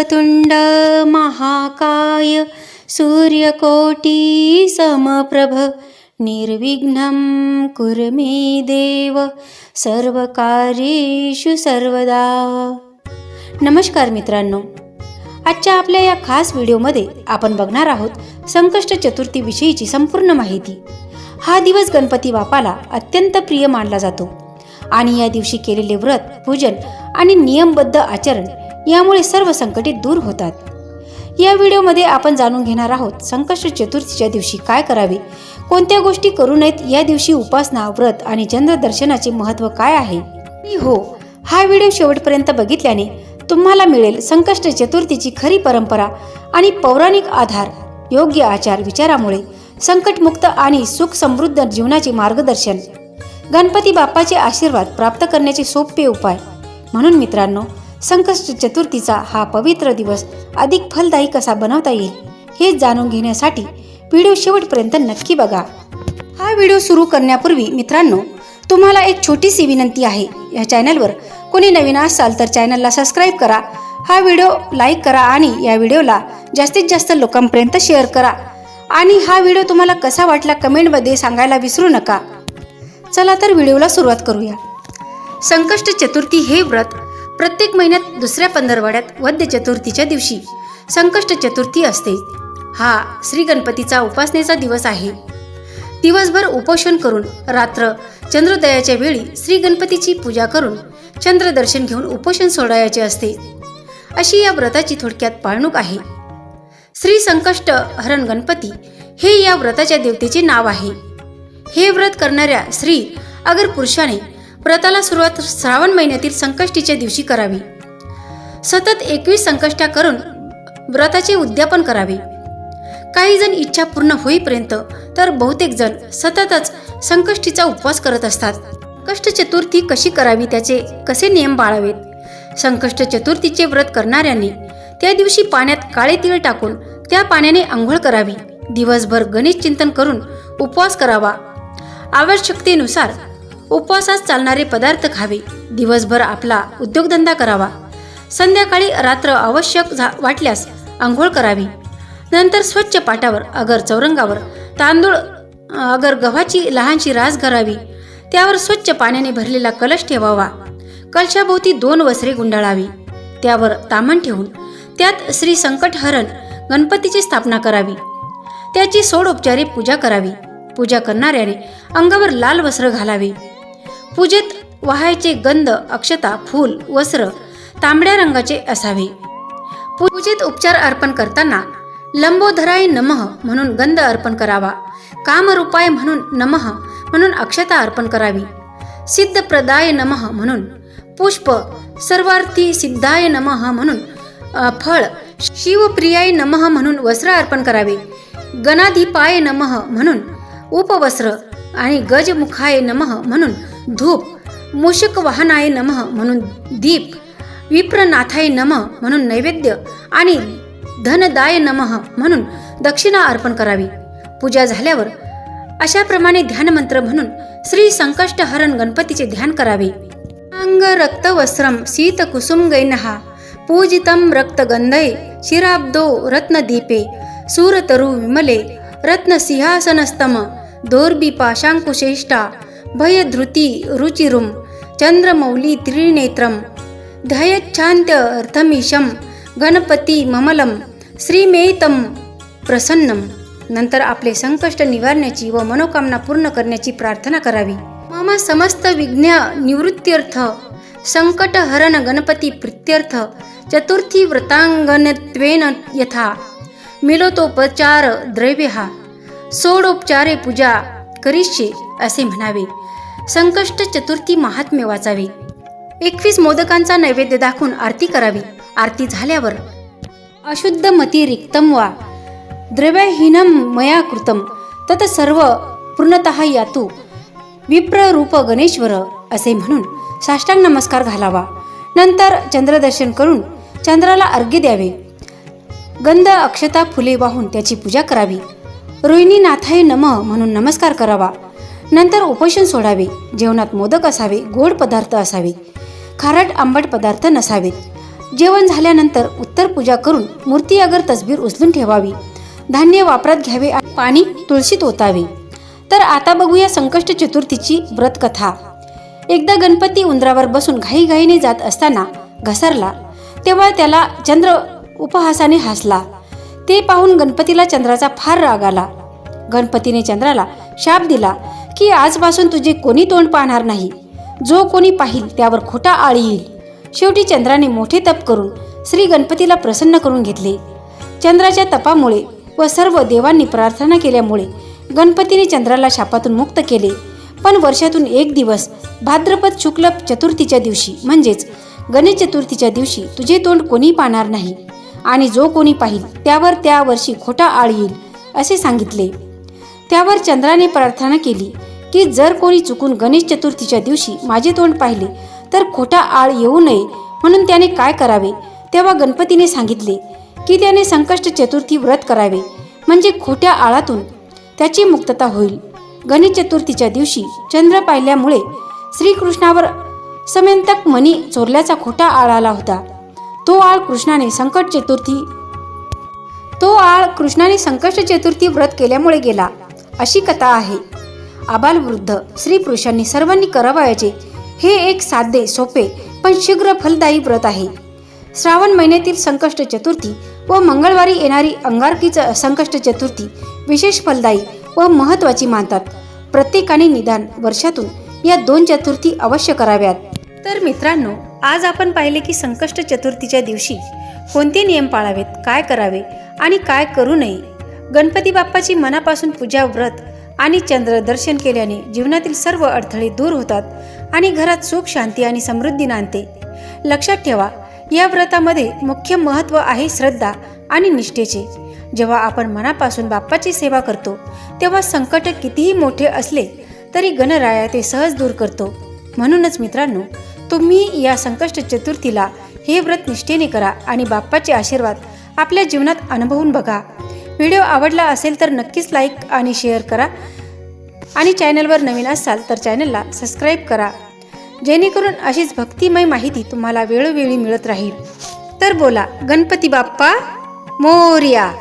वक्रतुण्ड महाकाय सूर्यकोटी समप्रभ निर्विघ्नं कुरु मे देव सर्वकार्येषु सर्वदा. नमस्कार मित्रांनो. आजच्या आपल्या या खास व्हिडिओमध्ये आपण बघणार आहोत संकष्ट चतुर्थीविषयीची संपूर्ण माहिती. हा दिवस गणपती बापाला अत्यंत प्रिय मानला जातो. आणि या दिवशी केलेले व्रत पूजन आणि नियमबद्ध आचरण यामुळे सर्व संकटे दूर होतात. या व्हिडिओमध्ये आपण जाणून घेणार आहोत संकष्ट चतुर्थीच्या दिवशी काय करावे? कोणत्या गोष्टी करू नयेत? या दिवशी उपासना व्रत आणि चंद्रदर्शनाचे महत्त्व काय आहे? हो हा व्हिडिओ शेवटपर्यंत बघितल्याने तुम्हाला मिळेल संकष्ट चतुर्थीची खरी परंपरा आणि पौराणिक आधार योग्य आचार विचारामुळे संकटमुक्त आणि सुख समृद्ध जीवनाचे मार्गदर्शन. गणपती बाप्पाचे आशीर्वाद प्राप्त करण्याचे सोपे उपाय. म्हणून मित्रांनो संकष्ट चतुर्थीचा हा पवित्र दिवस अधिक फलदायी कसा बनवता येईल हे जाणून घेण्यासाठी व्हिडिओ शेवटपर्यंत नक्की बघा. हा व्हिडिओ सुरू करण्यापूर्वी मित्रांनो तुम्हाला एक छोटीशी विनंती आहे. या चॅनलवर कोणी नवीन असाल तर चॅनलला सबस्क्राईब करा. हा व्हिडिओ लाईक करा आणि या व्हिडिओला जास्तीत जास्त लोकांपर्यंत शेअर करा. आणि हा व्हिडिओ तुम्हाला कसा वाटला कमेंटमध्ये सांगायला विसरू नका. चला तर व्हिडिओला सुरुवात करूया. संकष्ट चतुर्थी हे व्रत प्रत्येक महिन्यात दुसऱ्या पंधरवड्यात वद्य चतुर्थीच्या दिवशी. संकष्ट चतुर्थी असते. हा श्री गणपतीचा उपासनेचा दिवस आहे. दिवसभर उपोषण करून रात्र चंद्रोदयाच्या वेळी श्री गणपतीची पूजा करून चंद्रदर्शन घेऊन उपोषण सोडायचे असते. अशी या व्रताची थोडक्यात पाळणूक आहे. श्री संकष्ट हरण गणपती हे या व्रताच्या देवतेचे नाव आहे. हे व्रत करणाऱ्या स्त्री अगर पुरुषाने व्रताला सुरुवात श्रावण महिन्यातील संकष्टीच्या दिवशी करावी. सतत एकवीस संकष्ट्या करून व्रताचे उद्यापन करावे. काही जण इच्छा पूर्ण होईपर्यंत तर बहुतेक जण सततच संकष्टीचा उपवास करत असतात. कष्ट चतुर्थी कशी करावी त्याचे कसे नियम पाळावेत संकष्ट चतुर्थीचे व्रत करणाऱ्यांनी त्या दिवशी पाण्यात काळे तीळ टाकून त्या पाण्याने आंघोळ करावी. दिवसभर गणेश चिंतन करून उपवास करावा. आवश्यकतेनुसार उपवासास चालणारे पदार्थ खावे. दिवसभर आपला उद्योगधंदा करावा. संध्याकाळी रात्र आवश्यक झा वाटल्यास आंघोळ करावी. नंतर स्वच्छ पाटावर अगर चौरंगावर तांदूळ अगर गव्हाची लहानशी रास करावी त्यावर स्वच्छ पाण्याने भरलेला कलश ठेवावा. कलशाभोवती दोन वसरे गुंडाळावी. त्यावर तामण ठेवून त्यात श्री संकटहरण गणपतीची स्थापना करावी. त्याची सोडोपचारी पूजा करावी. पूजा करणाऱ्याने अंगावर लाल वस्त्र घालावे. पूजेत वाहायचे गंध अक्षता फूल वस्त्र तांबड्या रंगाचे असावे. पूजेत उपचार अर्पण करताना लंबोधराय नमः म्हणून गंध अर्पण करावा. कामरूपाय म्हणून नमः म्हणून अक्षता अर्पण करावी. सिद्धप्रदाय नमः म्हणून पुष्प सर्वार्थी सिद्धाय नमः म्हणून फळ शिवप्रियाय नमः म्हणून वस्त्र अर्पण करावे. गणाधिपाय नमः म्हणून उपवस्त्र आणि गजमुखाय नमः म्हणून धूप मूषक वाहनाय नमः म्हणून दीप विप्रनाथाय नमः म्हणून नैवेद्य आणि धनदाय नमः म्हणून दक्षिणा अर्पण करावी. पूजा झाल्यावर अशाप्रमाणे ध्यानमंत्र म्हणून श्री संकष्टहरण गणपतीचे ध्यान करावे. अंग रक्तवस्त्रम शीत कुसुम गैनहा पूजितं रक्तगंधय शिराब्दो रत्नदीपे सूरतरु विमले रत्नसिंहासनस्तम दोर्बी पाशांकुशेष्टा भयधृती रुचिरुं चंद्रमौली त्रिनेत्रं ध्ययच्छान्त्यर्थमीशं गणपती ममलं श्रीमेतं प्रसन्नम। नंतर आपले संकष्ट निवारण्याची व मनोकामना पूर्ण करण्याची प्रार्थना करावी। मम समस्त विघ्न निवृत्त्यर्थ संकट हरण गणपती प्रित्यर्थ चतुर्थी व्रतांगणत्वेन यथा मिलोतोपचार द्रव्य सोडोपचारे पूजा करिष्ये। असे म्हणावे. संकष्ट चतुर्थी महात्म्य वाचावे. एकवीस मोदकांचा नैवेद्य दाखवून आरती करावी. आरती झाल्यावर अशुद्ध मती रिक्तम वा. द्रव्यहीनं मया कृतम. तत सर्व पूर्णतः यातू. विप्ररूप गणेश्वर असे म्हणून साष्टांग नमस्कार घालावा. नंतर चंद्रदर्शन करून चंद्राला अर्घ्य द्यावे. गंध अक्षता फुले वाहून त्याची पूजा करावी. रोहिणी नाथाय नम म्हणून नमस्कार करावा. नंतर उपोषण सोडावे जेवणात मोदक असावे गोड पदार्थ असावे खारट आंबट पदार्थ नसावेत. जेवण झाल्यानंतर उत्तर पूजा करून मूर्ती अगर तसबीर उचलून ठेवावी. धान्य वापरात घ्यावे आणि पाणी तुळशीत ओतावे. तर आता बघूया संकष्ट चतुर्थीची व्रतकथा. एकदा गणपती उंदरावर बसून घाईघाईने जात असताना घसरला. तेव्हा त्याला चंद्र उपहासाने हसला. ते पाहून गणपतीला चंद्राचा फार राग आला. गणपतीने चंद्राला शाप दिला. की आजपासून तुझे कोणी तोंड पाहणार नाही. जो कोणी पाहिल त्यावर खोटा आळ येईल. शेवटी चंद्राने मोठे तप करून श्री गणपतीला प्रसन्न करून घेतले. चंद्राच्या तपामुळे व सर्व देवांनी प्रार्थना केल्यामुळे गणपतीने चंद्राला शापातून मुक्त केले. पण वर्षातून एक दिवस भाद्रपद शुक्ल चतुर्थीच्या दिवशी म्हणजेच गणेश चतुर्थीच्या दिवशी तुझे तोंड कोणी पाहणार नाही. आणि जो कोणी पाहिल त्यावर त्या वर्षी खोटा आळ येईल असे सांगितले. त्यावर चंद्राने प्रार्थना केली की जर कोणी चुकून गणेश चतुर्थीच्या दिवशी माझे तोंड पाहिले तर खोटा आळ येऊ नये म्हणून त्याने काय करावे? तेव्हा गणपतीने सांगितले की त्याने संकष्ट चतुर्थी व्रत करावे म्हणजे खोट्या आळातून त्याची मुक्तता होईल. गणेश चतुर्थीच्या दिवशी चंद्र पाहिल्यामुळे श्रीकृष्णावर समयंतक मनी चोरल्याचा खोटा आळ आला होता. तो आळ कृष्णाने संकट चतुर्थी तो आळ कृष्णाने संकष्ट चतुर्थी व्रत केल्यामुळे गेला अशी कथा आहे. आबालवृद्ध स्त्री पुरुषांनी सर्वांनी करावयाचे हे एक साधे सोपे पण शीघ्र फलदायी व्रत आहे. श्रावण महिन्यातील संकष्ट चतुर्थी व मंगळवारी येणारी अंगारकीचं संकष्ट चतुर्थी विशेष फलदायी व महत्त्वाची मानतात. प्रत्येकाने निदान वर्षातून या दोन चतुर्थी अवश्य कराव्यात. तर मित्रांनो आज आपण पाहिले की संकष्ट चतुर्थीच्या दिवशी कोणते नियम पाळावेत काय करावे आणि काय करू नये? गणपती बाप्पाची मनापासून पूजा व्रत आणि चंद्र दर्शन केल्याने जीवनातील सर्व अडथळे दूर होतात आणि घरात सुख शांती आणि समृद्धी नांदते. लक्षात ठेवा या व्रतामध्ये मुख्य महत्त्व आहे श्रद्धा आणि निष्ठेचे. जेव्हा आपण मनापासून बाप्पाची सेवा करतो तेव्हा संकट कितीही मोठे असले तरी गणराया ते सहज दूर करतो. म्हणूनच मित्रांनो तुम्ही या संकष्ट चतुर्थीला हे व्रत निष्ठेने करा आणि बाप्पाचे आशीर्वाद आपल्या जीवनात अनुभवून बघा. व्हिडिओ आवडला असेल तर नक्कीच लाईक आणि शेअर करा. आणि चॅनलवर नवीन असाल तर चॅनलला सबस्क्राईब करा. जेणेकरून अशीच भक्तिमय माहिती तुम्हाला वेळोवेळी मिळत राहील. तर बोला गणपती बाप्पा मोर्या.